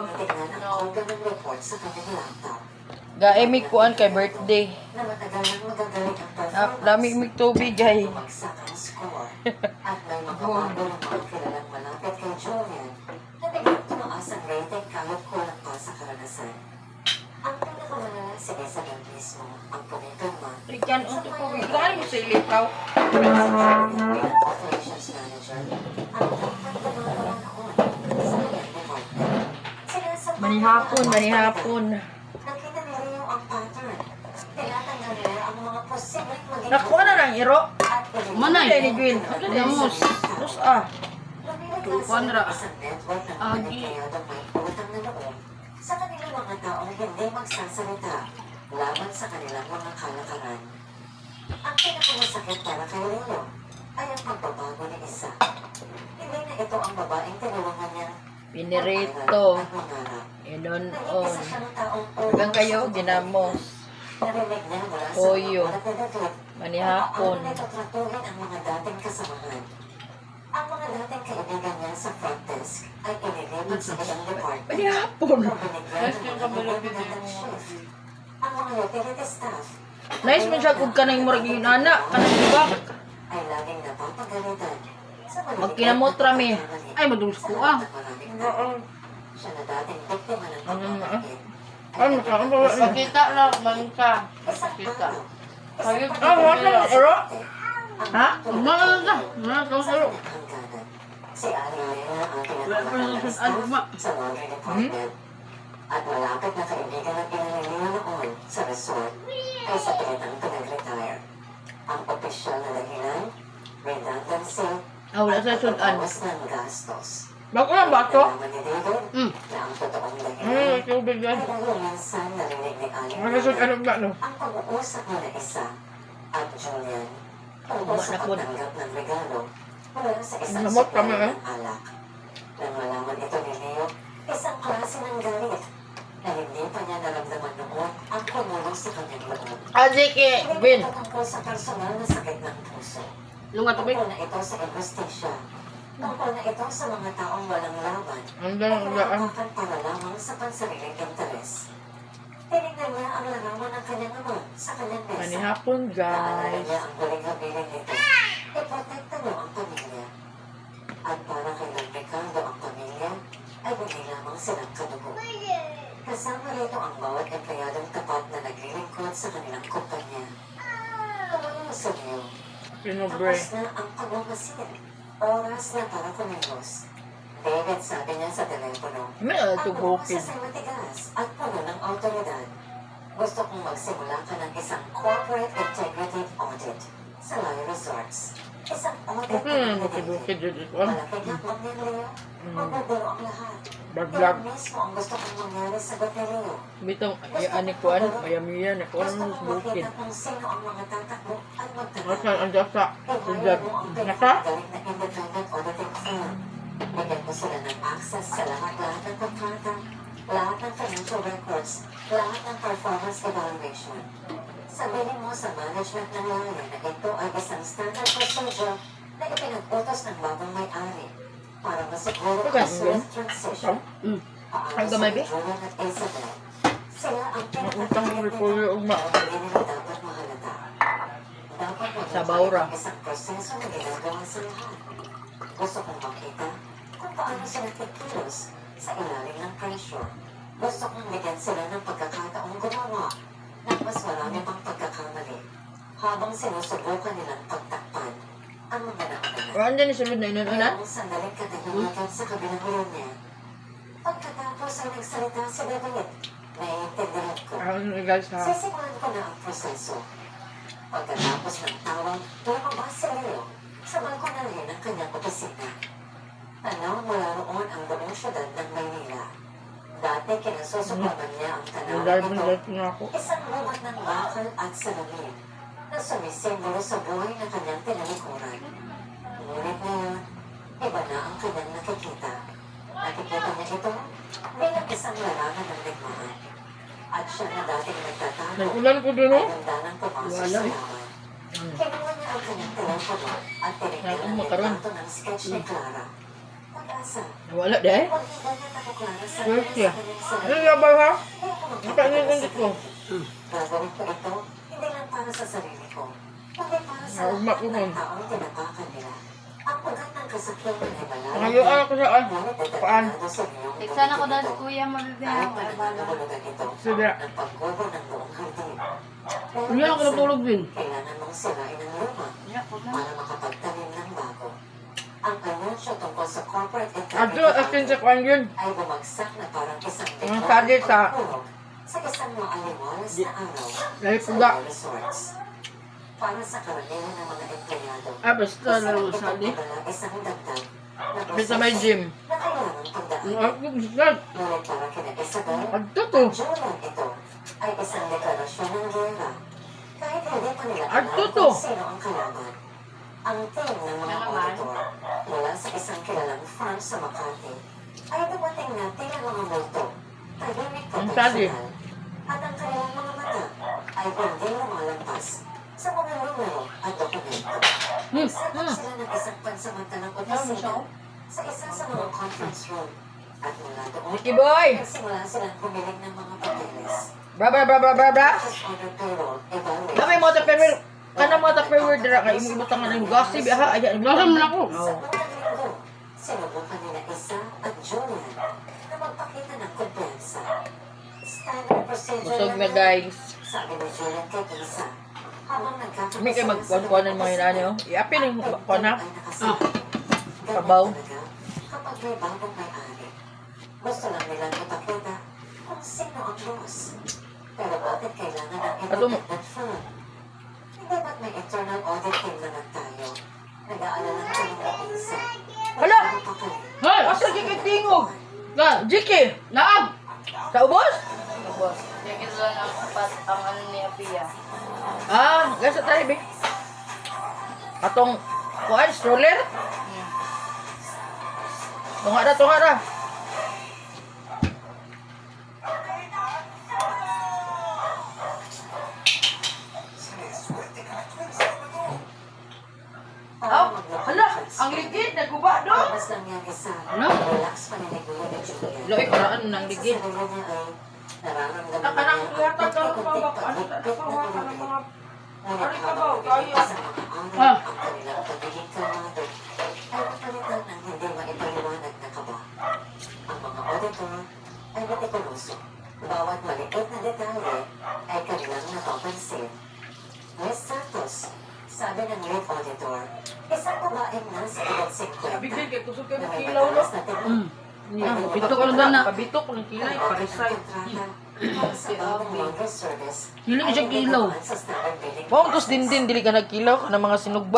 Tingnan ang kopya ng report sa kanyang laptop. Gaemig kuan kay birthday. Na matagal nang magagaling ang Ah, performance. dami mig tubig ay. Bumagsak ang score. At may mga bago ng mga kilalang malapit kay Julian na biglang tumaas ang rating kahit kulang pa sa karanasan. Ang pinakamalala si Isabel mismo, ang ko ikan mo sa ilikaw operations manager, ang dapat gumagawa noon sa kanyang department. Sinasabi Manihapon, ang manihapon. Nakita nila yung ang pattern. Tinatanggal nila ang mga posibleng maging Nakuha na ng iro. Manay. Ano ni? Ano Amos? Amos ah. Tukuan ra. Agi. sa kanilang mga taong hindi magsasalita laban sa kanilang mga kalakaran. Ang pinakamasakit para kay Leo ay ang pagbabago ni isa. Hindi na ito ang babaeng tinulungan niya. Pinirito. At mangarap. Inon Naging on. isa siyang taong Hanggang kayo, ginamos. Manatagagit Manihapon. Ang mga dating kasamahan? Ang mga dating kaibigan niya sa front desk ay inilipat sa ibang department. Manihapon. Ang mga utility staff Nice man siya kung kanang murag yung anak. Kanang ibak. ay laging napapagalitan Magkinamot na rami. Ay, madulas ko ah. Ano na, ah? pagkakakit. Ano ka? Ano ba? Makita lang, bangka. Isang Makita. araw, Kayot Ah, wala na iro. Ha? Umano ka. Umano ka. Sa laundry department. At malapit na kaibigan ang pinaniliwa noon sa resort ay sa pilitang pinag-retire. Ang opisyal na dahilan, redundancy, Ah, wala sa sudan. pagbawas ng gastos. Bago lang ba ito? Nalaman ni David Mm. na ang Ay, dahilan tubig yan. Ano sa ano ba no? ang pag-uusap nila isa at Julian tungkol sa na po. pagtanggap ng regalo mula sa isang Namot kami, supplier eh. ng alak. Nang malaman ito ni Leo, isang klase ng galit na hindi pa niya naramdaman noon ang kumulong sa kanyang loob. Aji ke, Hindi Bin. tungkol sa personal na sakit ng. Lunga tubig. Tungkol na ito sa injustisya. Tungkol na ito sa mga taong walang laban Ang gaan. nakakakan para lamang sa pansariling interes. Tinignan niya ang larawan ng kanyang ama sa kanyang mesa. Manihapon Naalala guys. niya ang huling habilin nito. Iprotekta mo ang pamilya. At para kay Ricardo ang pamilya, ay hindi lamang silang kadugo. Kasama rito ang bawat empleyadong tapat na naglilingkod sa kanilang kumpanya. Kung sa Leo, Pinobre. tapos na ang pagmamasid. Oras na para kumilos. David sabi niya sa telepono, May ah, ang matigas at puno ng autoridad. Gusto kong magsimula ka ng isang corporate integrity audit sa Lai Resorts. Okay na na bukid-bukid na. Mm. Ang lahat. Baglag. Sa. Bitong ani ko an mayamiyan ako Gusto ano kong bukid. sino ang dasa? Na auditing firm. Bigyan mo sila ng access sa lahat-lahat ng kontrata, lahat ng financial records, lahat ng performance evaluation. Sabihin mo sa management ng Lion na ito ay isang standard procedure na ipinag-utos ng bagong may-ari para masiguro ang swift transition. Mm. Paano Ang gamay? Julian at Isabel, sila ang Utang ng repolyo hindi nila dapat mahalata. Dapat Sa Baura. ang isang proseso na ginagawa sa lahat. Gusto kong makita kung paano sila kikilos sa ilalim ng pressure. Gusto kong bigyan sila ng pagkakataong gumawa ng mas marami pang pagkakamali habang sinusubukan nilang pagtakpan ang mga naunang. O andyan ni sulod na inunan? Mayroong sandaling katahimikan sa kabilang linya. Pagkatapos ay nagsalita si David, naiintindihan ko. Ano guys ha? Sisimulan ko na ang proseso. Pagkatapos ng tawag, lumabas si Leo sa balkonahe ng kanyang opisina. Tanaw mula roon ang buong syudad ng Maynila. Dati kinasusuklaman niya ang Ang tanaw live ito. Isang lumat ng bakal at salamin na sumisimbolo sa buhay na kanyang tinalikuran. Ngunit ngayon, iba na ang kanyang nakikita. Nakikita niya ito bilang isang larangan ng digmaan. At siya na dating nagtatago Nag-ulan ko dun ay oh. handa ng pumasok sa lawan. Hmm. Kinuha niya ang kanyang telepono at tinignan Ay, ang litrato ng sketch ni Clara. Wala hindi Yes, yeah. sarili Ano nga ba ha? Kaya ako Nakainit ko. Gagawin ko ito, hindi lang para sa sarili ko, kundi para sa lahat ng taong tinapakan nila. Ang ugat ng kasakyan ay malalim. Ngayon ako sa. Ngunit Paan? Tiksan ako dahil kuya Kahit ito Sige. ng paggubo ng buong hardin. Kuya ako natulog din. Kailangan mong sirain ang luma para ng. Ang anunsyo tungkol sa corporate Ato, akin sa kwan yun. ay bumagsak na parang isang Ang biglang sabi sa- pagkulog sa isang maaliwalas na araw Dahil sa mga resorts. Para sa karamihan ng mga empleyado, Ah, basta lang isang masali. ipagpapala isang dagdag na Kasi may gym. na kailangan pagdaan. Ang ako gusto. Ngunit para kina Isabel, to. Julian ito ay isang deklarasyon ng gera. Kahit hindi pa nila At alam totoo. kung sino ang kalaban. Ang team ng mga Ano auditor mula sa isang kilalang farm sa Makati ay dumating na tila mga multo, tahimik profesional, at ang kanilang mga mata ay hindi lumalampas sa mga numero at dokumento. Hmm, Set up hmm. sila ng isang pansamantalang opisina sa isa sa mga conference room. At mula doon, Mickey boy! nagsimula silang humiling ng mga papeles. Bra bra bra bra bra bra. Purchase order payroll, evaluate. Kami mo pero kana mo ta pero dira kay imong ibutang ng gossip ha aya Gasam na ako. Sa unang linggo, sinubukan nila Isa at Julian na magpakita ng kumpiyansa. Standard procedure Busog na guys. Sabi ni Julian kay Isa, habang nagkakasama Kami kay magkuan-kuan ng mga inani oh. Iapi ng kuan na. Ah. Sabaw. Kapag may bagong may-ari, gusto lang nilang ipakita kung sino ang boss. Pero bakit kailangan ng Ato mo. independent firm? Ba't may internal audit team naman tayo? Nag-aalala tanong ng isa. Hala! Hoy! Asa kay tingog? Ga! Jiki, Laag! sa ubos? Tapos, yung isa ang pat ang ano ni Apia. Ah, gasa tayo be. Atong kuan stroller? Hmm. Tunga ra, tunga ra. Ah, hala, ang ligid naguba do. Yan isa. Ano? Relax pa ni Nigulo ni Julian. Loy paraan nang ligid. Sa sarili niya ay nararamdaman yata daw pa ano paghigpit pa na kanang tulad. mga Ano ka ba? Kaya. sa Ah. araw ang kanilang pagiging kalmado, ay napalitan ng hindi maipaliwanag na kaba. Ang mga auditor ay metikuloso. Bawat maliit na detalye ay kanilang napapansin. Miss Santos, sabi ng lead auditor, isang babaeng nasa edad 50 bigil kay kusog kay kilaw no. matalas na tinig. Ah, Kabitok ko lang na. Kabitok ng kilay parisay. Dili siya kilaw. Pongkos din din dili ka nagkilaw ka ng mga sinugba.